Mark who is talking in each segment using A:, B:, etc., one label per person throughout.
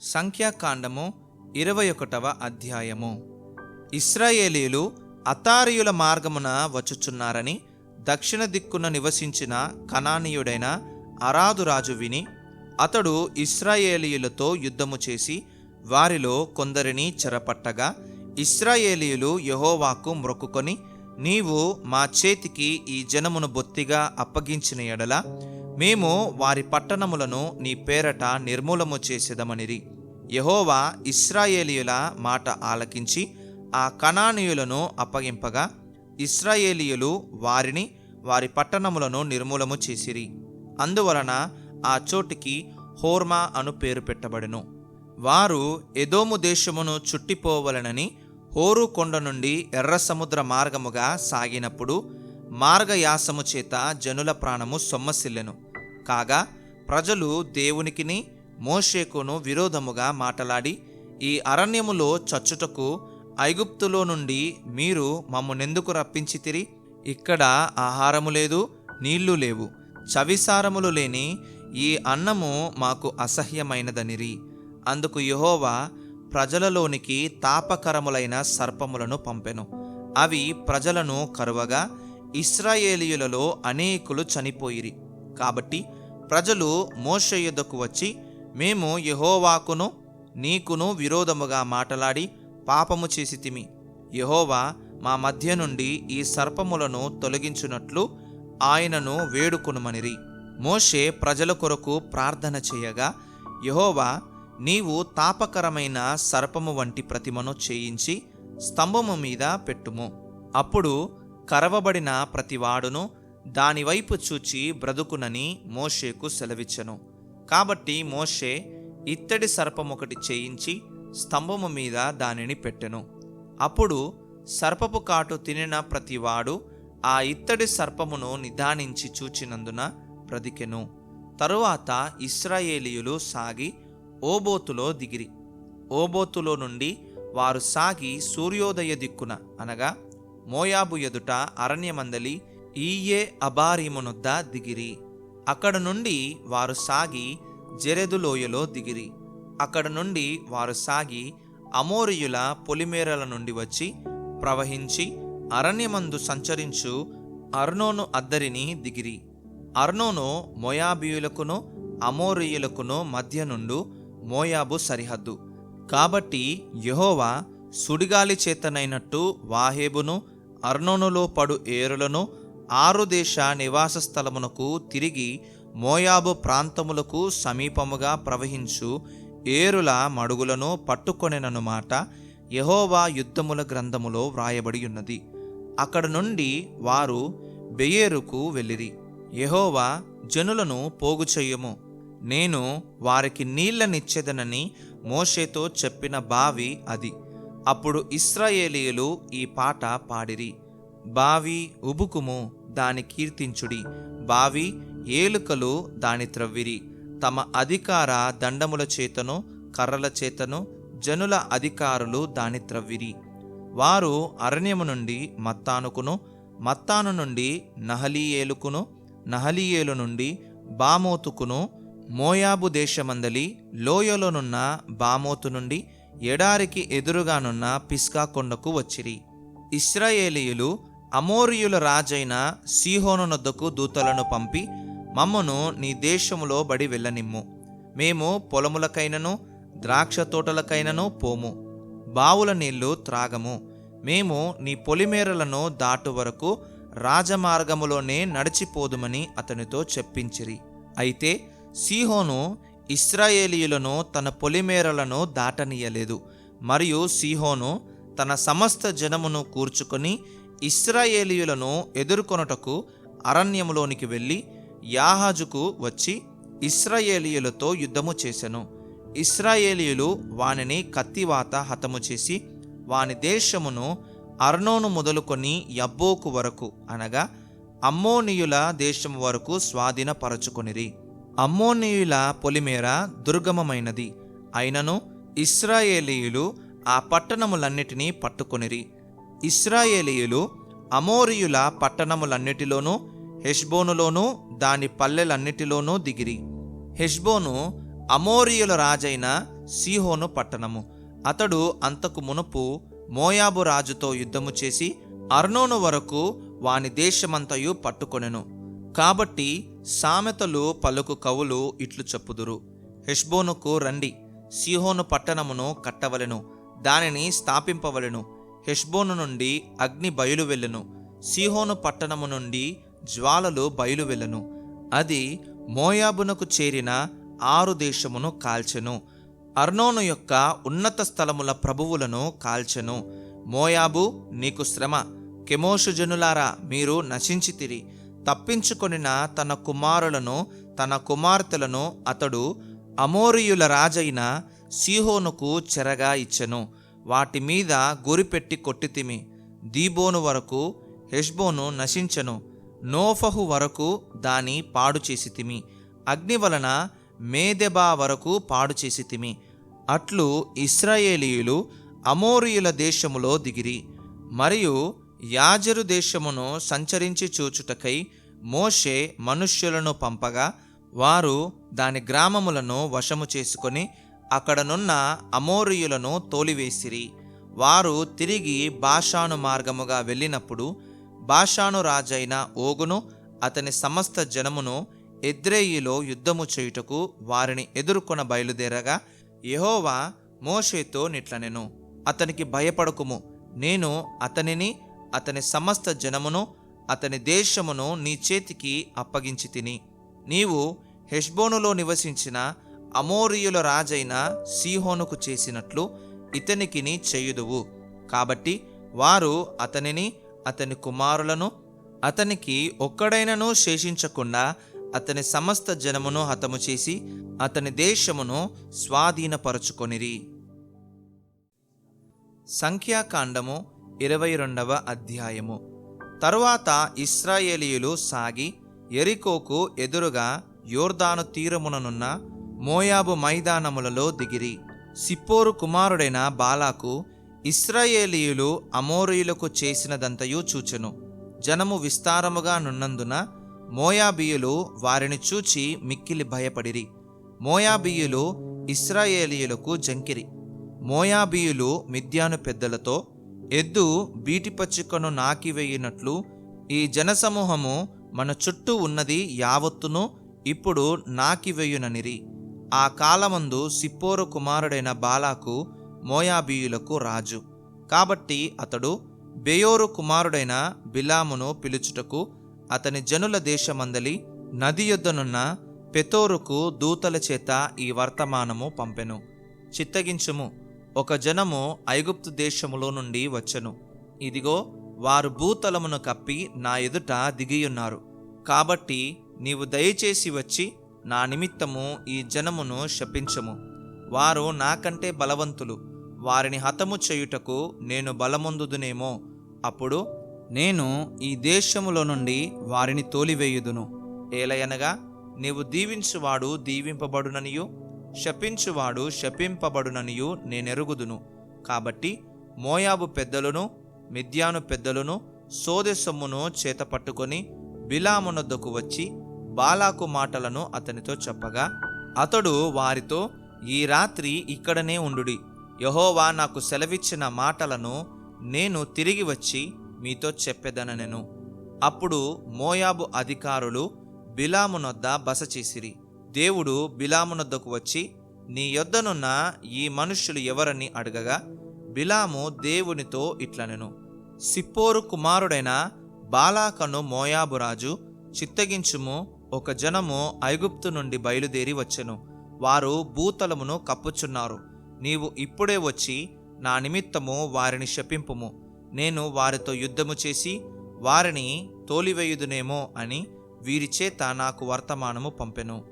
A: సంఖ్యాకాండము ఇరవై ఒకటవ అధ్యాయము. ఇస్రాయేలీలు అతారియుల మార్గమున వచ్చుచున్నారని దక్షిణ దిక్కున నివసించిన కనానీయుడైన అరాదు రాజు విని అతడు ఇస్రాయేలీయులతో యుద్ధము చేసి వారిలో కొందరిని చెరపట్టగా ఇస్రాయేలీయులు యెహోవాకు మ్రొక్కుకొని నీవు మా చేతికి ఈ జనమును బొత్తిగా అప్పగించిన ఎడల మేము వారి పట్టణములను నీ పేరట నిర్మూలము చేసేదమనిరి. యెహోవా ఇస్రాయేలీయుల మాట ఆలకించి ఆ కణానీయులను అప్పగింపగా ఇస్రాయేలీయులు వారిని వారి పట్టణములను నిర్మూలము చేసిరి. అందువలన ఆ చోటికి హోర్మా అను పేరు పెట్టబడెను. వారు ఎదోము దేశమును చుట్టిపోవలనని హోరు కొండ నుండి ఎర్ర సముద్ర మార్గముగా సాగినప్పుడు మార్గయాసము చేత జనుల ప్రాణము సొమ్మసిల్లెను. కాగా ప్రజలు దేవునికిని మోషేకును విరోధముగా మాటలాడి ఈ అరణ్యములో చచ్చుటకు ఐగుప్తులో నుండి మీరు మమ్మునెందుకు రప్పించితిరి? ఇక్కడ ఆహారము లేదు నీళ్ళు లేవు చవిసారములు లేని ఈ అన్నము మాకు అసహ్యమైనదనిరి. అందుకు యహోవా ప్రజలలోనికి తాపకరములైన సర్పములను పంపెను. అవి ప్రజలను కరువగా ఇస్రాయేలీయులలో అనేకులు చనిపోయిరి. కాబట్టి ప్రజలు మోషే యుద్ధకు వచ్చి మేము యహోవాకును నీకును విరోధముగా మాటలాడి పాపము చేసితిమి యహోవా మా మధ్య నుండి ఈ సర్పములను తొలగించునట్లు ఆయనను వేడుకొనుమనిరి. మోషే ప్రజల కొరకు ప్రార్థన చేయగా యహోవా నీవు తాపకరమైన సర్పము వంటి ప్రతిమను చేయించి స్తంభము మీద పెట్టుము. అప్పుడు కరవబడిన ప్రతివాడును దానివైపు చూచి బ్రతుకునని మోషేకు సెలవిచ్చెను. కాబట్టి మోషే ఇత్తడి సర్పం ఒకటి చేయించి స్తంభము మీద దానిని పెట్టెను. అప్పుడు సర్పపు కాటు తినిన ప్రతివాడు ఆ ఇత్తడి సర్పమును నిదానించి చూచినందున బ్రతికెను. తరువాత ఇస్రాయేలీయులు సాగి ఓబోతులో దిగిరి. ఓబోతులో నుండి వారు సాగి సూర్యోదయ దిక్కున అనగా మోయాబు ఎదుట అరణ్యమందలి ఈయే అబారీమునొద్ద దిగిరి. అక్కడ నుండి వారు సాగి జెరెదు లోయలో దిగిరి. అక్కడ నుండి వారు సాగి అమోరియుల పొలిమేరల నుండి వచ్చి ప్రవహించి అరణ్యమందు సంచరించు అర్నోను అద్దరిని దిగిరి. అర్నోను మోయాబియులకును అమోరియులకును మధ్య నుండు మోయాబు సరిహద్దు. కాబట్టి యెహోవా సుడిగాలి చేతనైనట్టు వాహేబును అర్నోనులో పడు ఏరులను ఆరు దేశ నివాస స్థలమునకు తిరిగి మోయాబు ప్రాంతములకు సమీపముగా ప్రవహించు ఏరుల మడుగులను పట్టుకొనినను మాట యెహోవా యుద్ధముల గ్రంథములో వ్రాయబడి ఉన్నది. అక్కడ నుండి వారు బెయేరుకు వెళ్ళిరి. యహోవా జనులను పోగు చెయ్యము నేను వారికి నీళ్ళనిచ్చేదనని మోషేతో చెప్పిన బావి అది. అప్పుడు ఇస్రాయేలీయులు ఈ పాట పాడిరి. బావి ఉబుకుము దాని కీర్తించుడి. బావి ఏలుకలు దాని త్రవ్విరి. తమ అధికార దండముల చేతను కర్రల చేతను జనుల అధికారులు దాని త్రవ్విరి. వారు అరణ్యము నుండి మత్తానుకును మత్తాను నుండి నహలీయేలుకును నహలీయేలు నుండి బామోతుకును మోయాబు దేశమందలి లోయలోనున్న బామోతు నుండి ఎడారికి ఎదురుగానున్న పిస్కా కొండకు వచ్చిరి. ఇస్రాయేలీయులు అమోరియుల రాజైన సీహోనునొద్దకు దూతలను పంపి మమ్మను నీ దేశములో బడి వెళ్ళనిమ్ము. మేము పొలములకైనను ద్రాక్ష తోటలకైనను పోము. బావుల నీళ్ళు త్రాగము. మేము నీ పొలిమేరలను దాటు వరకు రాజమార్గములోనే నడిచిపోదుమని అతనితో చెప్పించిరి. అయితే సీహోను ఇస్రాయేలీయులను తన పొలిమేరలను దాటనీయలేదు. మరియు సీహోను తన సమస్త జనమును కూర్చుకొని ఇస్రాయేలీయులను ఎదుర్కొనుటకు అరణ్యములోనికి వెళ్ళి యాహాజుకు వచ్చి ఇస్రాయేలీయులతో యుద్ధము చేసెను. ఇస్రాయేలీయులు వానిని కత్తివాత హతము చేసి వాని దేశమును అర్నోను మొదలుకొని యబ్బోకు వరకు అనగా అమ్మోనీయుల దేశము వరకు స్వాధీనపరచుకొనిరి. అమ్మోనీయుల పొలిమేర దుర్గమమైనది. అయినను ఇస్రాయేలీయులు ఆ పట్టణములన్నిటినీ పట్టుకొనిరి. ఇస్రాయేలీయులు అమోరియుల పట్టణములన్నిటిలోనూ హెష్బోనులోనూ దాని పల్లెలన్నిటిలోనూ దిగిరి. హెష్బోను అమోరియుల రాజైన సీహోను పట్టణము. అతడు అంతకు మునుపు మోయాబు రాజుతో యుద్ధము చేసి అర్నోను వరకు వాని దేశమంతయు పట్టుకొనెను. కాబట్టి సామెతలు పలుకు కవులు ఇట్లు చెప్పుదురు. హెష్బోనుకు రండి సీహోను పట్టణమును కట్టవలెను దానిని స్థాపింపవలెను. హెష్బోను నుండి అగ్ని బయలు వెళ్ళెను. సీహోను పట్టణము నుండి జ్వాలలు బయలు వెళ్ళెను. అది మోయాబునకు చేరిన ఆరు దేశమును కాల్చెను. అర్నోను యొక్క ఉన్నత స్థలముల ప్రభువులను కాల్చెను. మోయాబు నీకు శ్రమ. కెమోషు జనులారా మీరు నశించితిరి. తప్పించుకొనిన తన కుమారులను తన కుమార్తెలను అతడు అమోరియుల రాజైన సీహోనుకు చెరగా ఇచ్చెను. వాటి మీద గురిపెట్టి కొట్టితిమి దీబోను వరకు హెష్బోను నశించెను. నోఫహు వరకు దాని పాడు చేసితిమి అగ్ని వలన మేదెబా వరకు పాడు చేసితిమి అట్లు ఇస్రాయేలీయులు అమోరియుల దేశములో దిగిరి. మరియు యాజరు దేశమును సంచరించి చూచుటకై మోషే మనుష్యులను పంపగా వారు దాని గ్రామములను వశము చేసుకొని అక్కడనున్న అమోరియులను తోలివేసిరి. వారు తిరిగి బాషాను మార్గముగా వెళ్ళినప్పుడు బాషాను రాజైన ఓగును అతని సమస్త జనమును ఎద్రేయిలో యుద్ధము చేయుటకు వారిని ఎదుర్కొన బయలుదేరగా యహోవా మోషేతో నిట్లనెను. అతనికి భయపడకుము. నేను అతనిని అతని సమస్త జనమును అతని దేశమును నీ చేతికి అప్పగించి తిని. నీవు హెష్బోనులో నివసించిన అమోరియుల రాజైన సీహోనుకు చేసినట్లు ఇతనికిని చేయుదువు. కాబట్టి వారు అతనిని అతని కుమారులను అతనికి ఒక్కడైనను శేషించకుండా అతని సమస్త జనమును హతము చేసి అతని దేశమును స్వాధీనపరచుకొనిరి. సంఖ్యాకాండము ఇరవై రెండవ అధ్యాయము. తరువాత ఇస్రాయేలీయులు సాగి ఎరికోకు ఎదురుగా యోర్దాను తీరముననున్న మోయాబు మైదానములలో దిగిరి. సిప్పోరు కుమారుడైన బాలాకు ఇస్రాయేలీయులు అమోరీయులకు చేసినదంతయు చూచెను. జనము విస్తారముగా నున్నందున మోయాబీయులు వారిని చూచి మిక్కిలి భయపడిరి. మోయాబీయులు ఇస్రాయేలీయులకు జంకిరి. మోయాబీయులు మిద్యాను పెద్దలతో ఎద్దు బీటిపచ్చికను నాకివేయినట్లు ఈ జనసమూహము మన చుట్టూ ఉన్నది యావత్తును ఇప్పుడు నాకివేయుననిరి ఆ కాలమందు సిప్పోరు కుమారుడైన బాలాకు మోయాబీయులకు రాజు. కాబట్టి అతడు బెయోరు కుమారుడైన బిలామును పిలుచుటకు అతని జనుల దేశమందలి నది యొద్దనున్న పెతోరుకు దూతల చేత ఈ వర్తమానము పంపెను. చిత్తగించుము ఒక జనము ఐగుప్తు దేశములో నుండి వచ్చెను. ఇదిగో వారు భూతలమును కప్పి నా ఎదుట దిగియున్నారు. కాబట్టి నీవు దయచేసి వచ్చి నా నిమిత్తము ఈ జనమును శపించము. వారు నాకంటే బలవంతులు. వారిని హతము చేయుటకు నేను బలమొందుదునేమో. అప్పుడు నేను ఈ దేశములో నుండి వారిని తోలివేయుదును. ఏలయనగా నీవు దీవించువాడు దీవింపబడుననియు శపించువాడు శపింపబడుననియు నేనెరుగుదును. కాబట్టి మోయాబు పెద్దలను మిద్యాను పెద్దలను సోదె సొమ్మును చేత పట్టుకొని బిలామునొద్దకు వచ్చి బాలాకు మాటలను అతనితో చెప్పగా అతడు వారితో ఈ రాత్రి ఇక్కడనే ఉండుడి. యహోవా నాకు సెలవిచ్చిన మాటలను నేను తిరిగి వచ్చి మీతో చెప్పెదననెను అప్పుడు మోయాబు అధికారులు బిలామునొద్ద బస చేసిరి. దేవుడు బిలామునొద్దకు వచ్చి నీ యొద్దనున్న ఈ మనుష్యులు ఎవరని అడగగా బిలాము దేవునితో ఇట్లనెను. సిప్పోరు కుమారుడైన బాలాకను మోయాబు రాజు చిత్తగించుము ఒక జనము ఐగుప్తు నుండి బయలుదేరి వచ్చెను. వారు భూతలమును కప్పుచున్నారు. నీవు ఇప్పుడే వచ్చి నా నిమిత్తము వారిని శపింపుము. నేను వారితో యుద్ధము చేసి వారిని తోలివేయుదునేమో అని వీరి చేత నాకు వర్తమానము పంపెను.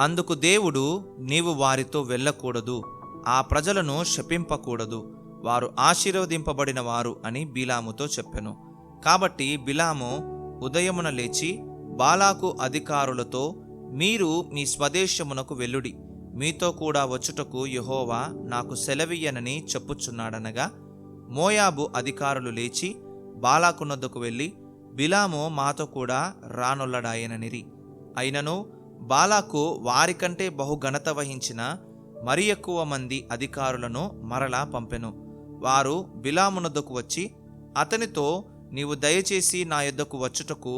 A: అందుకు దేవుడు నీవు వారితో వెళ్ళకూడదు. ఆ ప్రజలను శపింపకూడదు. వారు ఆశీర్వదింపబడిన వారు అని బిలాముతో చెప్పెను. కాబట్టి బిలాము ఉదయమున లేచి బాలాకు అధికారులతో మీరు మీ స్వదేశమునకు వెళ్ళుడి. మీతో కూడా వచ్చుటకు యహోవా నాకు సెలవియ్యనని చెప్పుచున్నాడనగా మోయాబు అధికారులు లేచి బాలాకునొద్దకు వెళ్ళి బిలాము మాతో కూడా రానొల్లడాయననిరి. అయినను బాలాకు వారికంటే బహుఘనత వహించిన మరి ఎక్కువ మంది అధికారులను మరలా పంపెను. వారు బిలామునొద్దకు వచ్చి అతనితో నీవు దయచేసి నా యొద్దకు వచ్చుటకు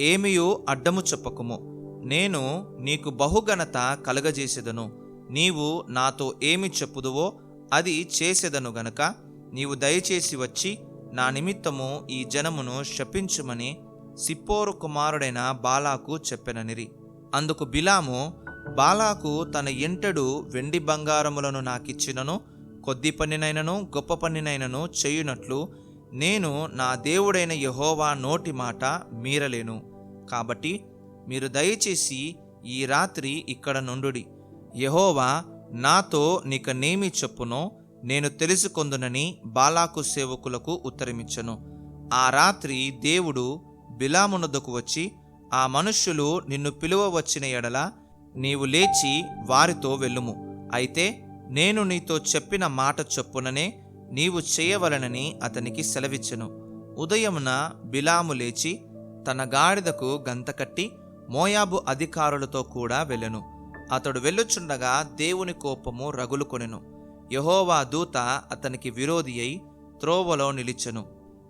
A: ఏమియో అడ్డము చెప్పకుము. నేను నీకు బహుఘనత కలగజేసెదను. నీవు నాతో ఏమి చెప్పుదువో అది చేసెదను గనక నీవు దయచేసి వచ్చి నా నిమిత్తము ఈ జనమును శపించుమని సిప్పోరు కుమారుడైన బాలాకు చెప్పెననిరి. అందుకు బిలాము బాలాకు తన ఎంటడు వెండి బంగారములను నాకిచ్చినను కొద్ది పనినైనను గొప్ప పనినైనను చేయునట్లు నేను నా దేవుడైన యహోవా నోటి మాట మీరలేను. కాబట్టి మీరు దయచేసి ఈ రాత్రి ఇక్కడ నుండుడి. యహోవా నాతో నీక నేమి చెప్పునో నేను తెలుసుకొందునని బాలాకు సేవకులకు ఉత్తరమిచ్చను. ఆ రాత్రి దేవుడు బిలామునొద్దకు వచ్చి ఆ మనుష్యులు నిన్ను పిలువ వచ్చిన ఎడల నీవు లేచి వారితో వెళ్ళుము. అయితే నేను నీతో చెప్పిన మాట చొప్పుననే నీవు చేయవలనని అతనికి సెలవిచ్చెను. ఉదయమున బిలాము లేచి తన గాడిదకు గంతకట్టి మోయాబు అధికారులతో కూడా వెళ్ళెను. అతడు వెళ్ళుచుండగా దేవుని కోపము రగులుకొనెను. యహోవా దూత అతనికి విరోధి అయి త్రోవలో నిలిచెను.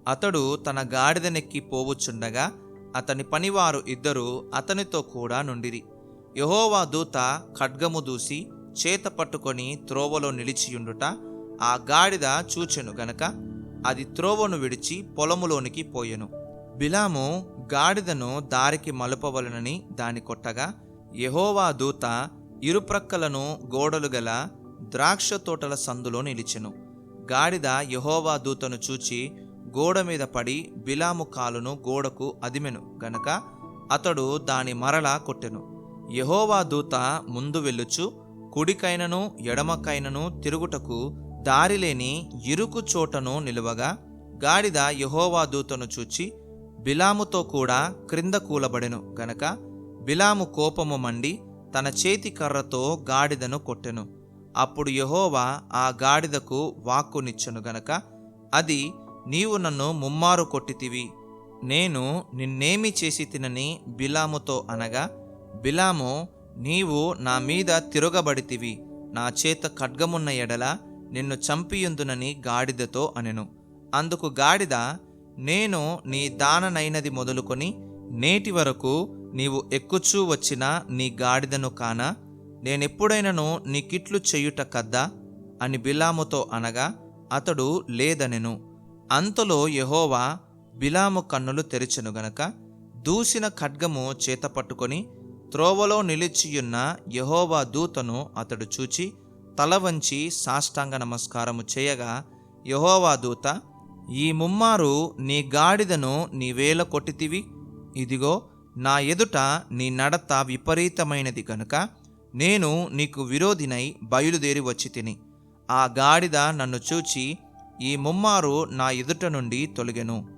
A: అతడు తన గాడిదనెక్కి పోవుచుండగా అతని పనివారు ఇద్దరు అతనితో కూడా నుండిరి. యహోవా దూత ఖడ్గము దూసి చేత పట్టుకొని త్రోవలో నిలిచియుండుట ఆ గాడిద చూచెను గనక అది త్రోవను విడిచి పొలములోనికి పోయెను. బిలాము గాడిదను దారికి మలుపవలనని దాని కొట్టగా యహోవా దూత ఇరుప్రక్కలను గోడలు గల ద్రాక్ష తోటల సందులో నిలిచెను. గాడిద యహోవా దూతను చూచి గోడ మీద పడి బిలాము కాలును గోడకు అదిమెను గనక అతడు దాని మరలా కొట్టెను. యహోవా దూత ముందు వెళ్ళుచు కుడికైనను ఎడమకైనను తిరుగుటకు దారిలేని ఇరుకు చోటను నిలువగా గాడిద యహోవా దూతను చూచి బిలాముతో కూడా క్రింద కూలబడెను గనక బిలాము కోపము మండి తన చేతి కర్రతో గాడిదను కొట్టెను. అప్పుడు యహోవా ఆ గాడిదకు వాక్కునిచ్చెను గనక అది నీవు నన్ను ముమ్మారు కొట్టితివి. నేను నిన్నేమి చేసి తినని బిలాముతో అనగా బిలాము నీవు నా మీద తిరగబడితివి. నా చేత ఖడ్గమున్న ఎడల నిన్ను చంపియుందునని గాడిదతో అనెను. అందుకు గాడిద నేను నీ దాననైనది మొదలుకొని నేటి వరకు నీవు ఎక్కుచూ వచ్చిన నీ గాడిదను కానా నేనెప్పుడైనను నీకిట్లు చెయ్యుట కద్దా? అని బిలాముతో అనగా అతడు లేదనెను. అంతలో యహోవా బిలాము కన్నులు తెరిచెను గనక దూసిన ఖడ్గము చేత పట్టుకొని త్రోవలో నిలిచియున్న యహోవా దూతను అతడు చూచి తల వంచి సాష్టాంగ నమస్కారము చేయగా యహోవా దూత ఈ ముమ్మారు నీ గాడిదను నీవేల కొట్టితివి? ఇదిగో నా ఎదుట నీ నడత విపరీతమైనది గనుక నేను నీకు విరోధినై బయలుదేరి వచ్చి తిని. ఆ గాడిద నన్ను చూచి ఈ ముమ్మారు నా ఎదుట నుండి తొలగెను.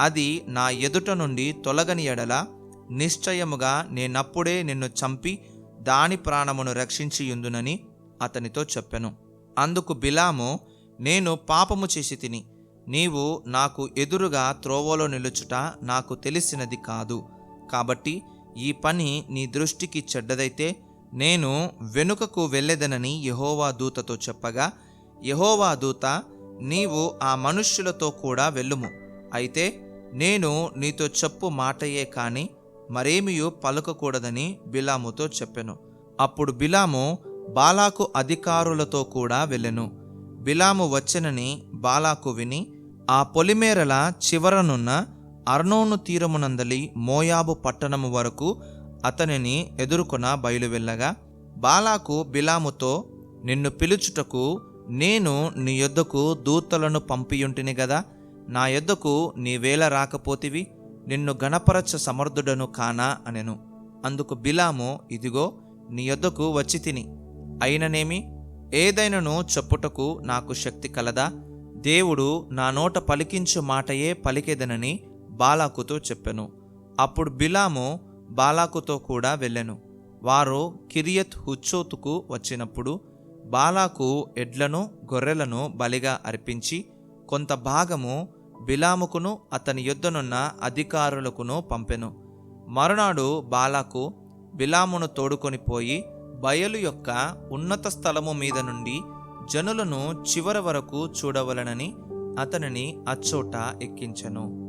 A: అది నా ఎదుట నుండి తొలగని ఎడల నిశ్చయముగా నేనప్పుడే నిన్ను చంపి దాని ప్రాణమును రక్షించియుందునని అతనితో చెప్పెను. అందుకు బిలాము నేను పాపము చేసి తిని నీవు నాకు ఎదురుగా త్రోవలో నిలుచుట నాకు తెలిసినది కాదు. కాబట్టి ఈ పని నీ దృష్టికి చెడ్డదైతే నేను వెనుకకు వెళ్ళెదనని యహోవా దూతతో చెప్పగా యహోవా దూత నీవు ఆ మనుష్యులతో కూడా వెళ్ళుము. అయితే నేను నీతో చెప్పు మాటయే కాని మరేమియో పలకకూడదని బిలాముతో చెప్పెను. అప్పుడు బిలాము బాలాకు అధికారులతో కూడా వెళ్ళెను. బిలాము వచ్చెనని బాలాకు విని ఆ పొలిమేరల చివరనున్న అర్నోను తీరమునందలి మోయాబు పట్టణము వరకు అతనిని ఎదుర్కొన బయలువెళ్ళగా బాలాకు బిలాముతో నిన్ను పిలుచుటకు నేను నీ యొద్దకు దూతలను పంపియుంటిని గదా నా యొద్దకు నీవేళ రాకపోతివి నిన్ను గణపరచ సమర్థుడను కానా అనెను. అందుకు బిలాము ఇదిగో నీ యొద్దకు వచ్చి తిని. అయిననేమి? ఏదైనను చెప్పుటకు నాకు శక్తి కలదా? దేవుడు నా నోట పలికించు మాటయే పలికెదనని బాలాకుతో చెప్పెను. అప్పుడు బిలాము బాలాకుతో కూడా వెళ్ళెను. వారు కిరియత్ హుచ్చోతుకు వచ్చినప్పుడు బాలాకు ఎడ్లను గొర్రెలను బలిగా అర్పించి కొంత భాగము బిలాముకును అతని యుద్ధనున్న అధికారులకును పంపెను. మరునాడు బాలాకు బిలామును తోడుకొని పోయి బయలు యొక్క ఉన్నత స్థలము మీద నుండి జనులను చివర వరకు చూడవలనని అతనిని అచ్చోట ఎక్కించెను.